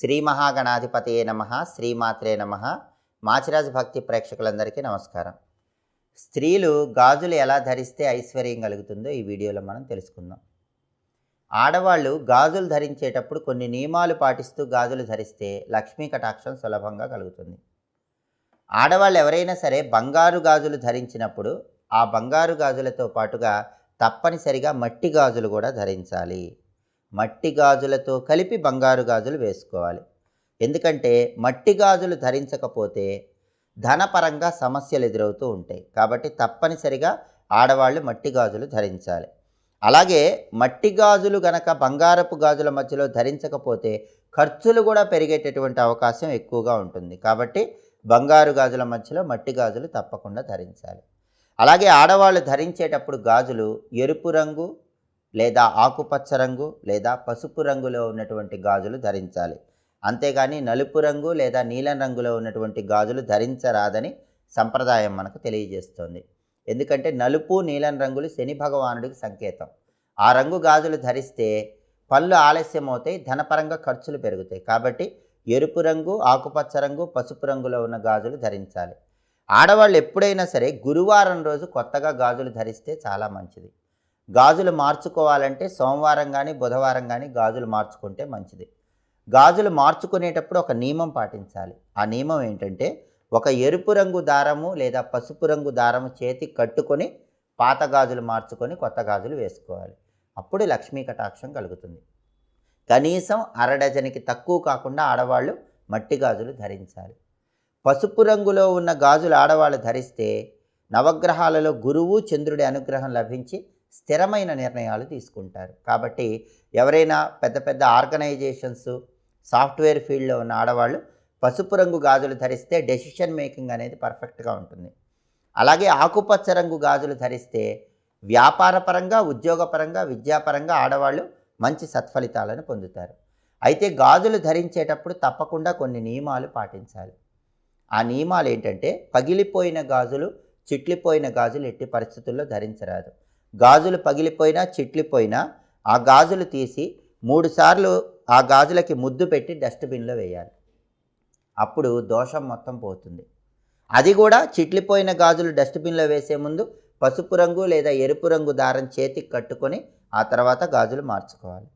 శ్రీ మహాగణాధిపతయే నమ శ్రీమాత్రే నమ. మాచిరాజు భక్తి ప్రేక్షకులందరికీ నమస్కారం. స్త్రీలు గాజులు ఎలా ధరిస్తే ఐశ్వర్యం కలుగుతుందో ఈ వీడియోలో మనం తెలుసుకుందాం. ఆడవాళ్ళు గాజులు ధరించేటప్పుడు కొన్ని నియమాలు పాటిస్తూ గాజులు ధరిస్తే లక్ష్మీ కటాక్షం సులభంగా కలుగుతుంది. ఆడవాళ్ళు ఎవరైనా సరే బంగారు గాజులు ధరించినప్పుడు ఆ బంగారు గాజులతో పాటుగా తప్పనిసరిగా మట్టి గాజులు కూడా ధరించాలి. మట్టి గాజులతో కలిపి బంగారు గాజులు వేసుకోవాలి. ఎందుకంటే మట్టి గాజులు ధరించకపోతే ధనపరంగా సమస్యలు ఎదురవుతూ ఉంటాయి. కాబట్టి తప్పనిసరిగా ఆడవాళ్ళు మట్టి గాజులు ధరించాలి. అలాగే మట్టి గాజులు గనక బంగారపు గాజుల మధ్యలో ధరించకపోతే ఖర్చులు కూడా పెరిగేటటువంటి అవకాశం ఎక్కువగా ఉంటుంది. కాబట్టి బంగారు గాజుల మధ్యలో మట్టి గాజులు తప్పకుండా ధరించాలి. అలాగే ఆడవాళ్ళు ధరించేటప్పుడు గాజులు ఎరుపు రంగు లేదా ఆకుపచ్చ రంగు లేదా పసుపు రంగులో ఉన్నటువంటి గాజులు ధరించాలి. అంతేగాని నలుపు రంగు లేదా నీలం రంగులో ఉన్నటువంటి గాజులు ధరించరాదని సంప్రదాయం మనకు తెలియజేస్తుంది. ఎందుకంటే నలుపు నీలం రంగులు శని భగవానుడికి సంకేతం. ఆ రంగు గాజులు ధరిస్తే పళ్ళు ఆలస్యం అవుతాయి ధనపరంగా ఖర్చులు పెరుగుతాయి. కాబట్టి ఎరుపు రంగు ఆకుపచ్చ రంగు పసుపు రంగులో ఉన్న గాజులు ధరించాలి. ఆడవాళ్ళు ఎప్పుడైనా సరే గురువారం రోజు కొత్తగా గాజులు ధరిస్తే చాలా మంచిది. గాజులు మార్చుకోవాలంటే సోమవారం కానీ బుధవారం కానీ గాజులు మార్చుకుంటే మంచిది. గాజులు మార్చుకునేటప్పుడు ఒక నియమం పాటించాలి. ఆ నియమం ఏంటంటే ఒక ఎరుపు రంగు దారము లేదా పసుపు రంగు దారము చేతి కట్టుకొని పాత గాజులు మార్చుకొని కొత్త గాజులు వేసుకోవాలి. అప్పుడు లక్ష్మీ కటాక్షం కలుగుతుంది. కనీసం అర డజన్కి తక్కువ కాకుండా ఆడవాళ్ళు మట్టి గాజులు ధరించాలి. పసుపు రంగులో ఉన్న గాజులు ఆడవాళ్ళు ధరిస్తే నవగ్రహాలలో గురువు చంద్రుడి అనుగ్రహం లభించి స్థిరమైన నిర్ణయాలు తీసుకుంటారు. కాబట్టి ఎవరైనా పెద్ద పెద్ద ఆర్గనైజేషన్స్ సాఫ్ట్వేర్ ఫీల్డ్లో ఉన్న ఆడవాళ్ళు పసుపు రంగు గాజులు ధరిస్తే డెసిషన్ మేకింగ్ అనేది పర్ఫెక్ట్గా ఉంటుంది. అలాగే ఆకుపచ్చ రంగు గాజులు ధరిస్తే వ్యాపారపరంగా ఉద్యోగపరంగా విద్యాపరంగా ఆడవాళ్ళు మంచి సత్ఫలితాలను పొందుతారు. అయితే గాజులు ధరించేటప్పుడు తప్పకుండా కొన్ని నియమాలు పాటించాలి. ఆ నియమాలు ఏంటంటే పగిలిపోయిన గాజులు చిట్లిపోయిన గాజులు ఎట్టి పరిస్థితుల్లో ధరించరాదు. గాజులు పగిలిపోయినా చిట్లిపోయినా ఆ గాజులు తీసి మూడుసార్లు ఆ గాజులకి ముద్దు పెట్టి డస్ట్బిన్లో వేయాలి. అప్పుడు దోషం మొత్తం పోతుంది. అది కూడా చిట్లిపోయిన గాజులు డస్ట్బిన్లో వేసే ముందు పసుపు రంగు లేదా ఎరుపు రంగు దారం చేతికి కట్టుకొని ఆ తర్వాత గాజులు మార్చుకోవాలి.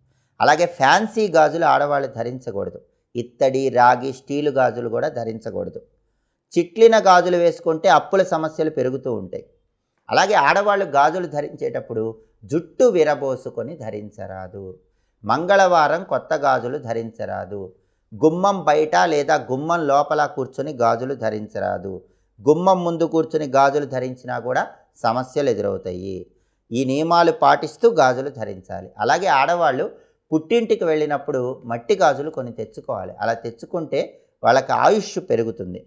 అలాగే ఫ్యాన్సీ గాజులు ఆడవాళ్ళు ధరించకూడదు. ఇత్తడి రాగి స్టీలు గాజులు కూడా ధరించకూడదు. చిట్లిన గాజులు వేసుకుంటే అప్పుల సమస్యలు పెరుగుతూ ఉంటాయి. అలాగే ఆడవాళ్ళు గాజులు ధరించేటప్పుడు జుట్టు విరబోసుకొని ధరించరాదు. మంగళవారం కొత్త గాజులు ధరించరాదు. గుమ్మం బయట లేదా గుమ్మం లోపల కూర్చొని గాజులు ధరించరాదు. గుమ్మం ముందు కూర్చుని గాజులు ధరించినా కూడా సమస్యలు ఎదురవుతాయి. ఈ నియమాలు పాటిస్తూ గాజులు ధరించాలి. అలాగే ఆడవాళ్ళు పుట్టింటికి వెళ్ళినప్పుడు మట్టి గాజులు కొన్ని తెచ్చుకోవాలి. అలా తెచ్చుకుంటే వాళ్ళకి ఆయుష్ పెరుగుతుంది.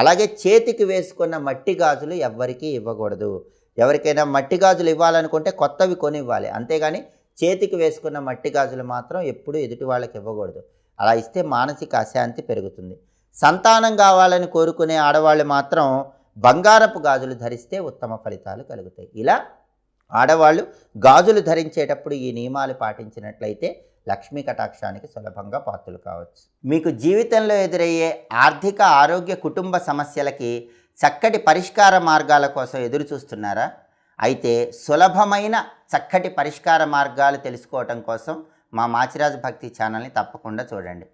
అలాగే చేతికి వేసుకున్న మట్టి గాజులు ఎవ్వరికీ ఇవ్వకూడదు. ఎవరికైనా మట్టి గాజులు ఇవ్వాలనుకుంటే కొత్తవి కొని ఇవ్వాలి అంతేగాని చేతికి వేసుకున్న మట్టి గాజులు మాత్రం ఎప్పుడూ ఎదుటి వాళ్ళకి ఇవ్వకూడదు. అలా ఇస్తే మానసిక అశాంతి పెరుగుతుంది. సంతానం కావాలని కోరుకునే ఆడవాళ్ళు మాత్రం బంగారపు గాజులు ధరిస్తే ఉత్తమ ఫలితాలు కలుగుతాయి. ఇలా ఆడవాళ్ళు గాజులు ధరించేటప్పుడు ఈ నియమాలు పాటించినట్లయితే లక్ష్మీ కటాక్షానికి సులభంగా పాత్రలు కావచ్చు. మీకు జీవితంలో ఎదురయ్యే ఆర్థిక ఆరోగ్య కుటుంబ సమస్యలకి చక్కటి పరిష్కార మార్గాల కోసం ఎదురు చూస్తున్నారా? అయితే సులభమైన చక్కటి పరిష్కార మార్గాలు తెలుసుకోవటం కోసం మా మాచిరాజు భక్తి ఛానల్ని తప్పకుండా చూడండి.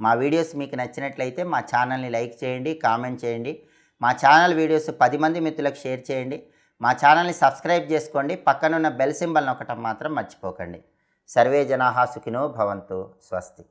మా వీడియోస్ మీకు నచ్చినట్లయితే మా ఛానల్ని లైక్ చేయండి కామెంట్ చేయండి. మా ఛానల్ వీడియోస్ పది మంది మిత్రులకు షేర్ చేయండి. మా ఛానల్ని సబ్స్క్రైబ్ చేసుకోండి. పక్కనున్న బెల్ సింబల్ నొక్కటం మాత్రం మర్చిపోకండి. సర్వే జనాహా సుఖినో భవంతు. స్వస్తి.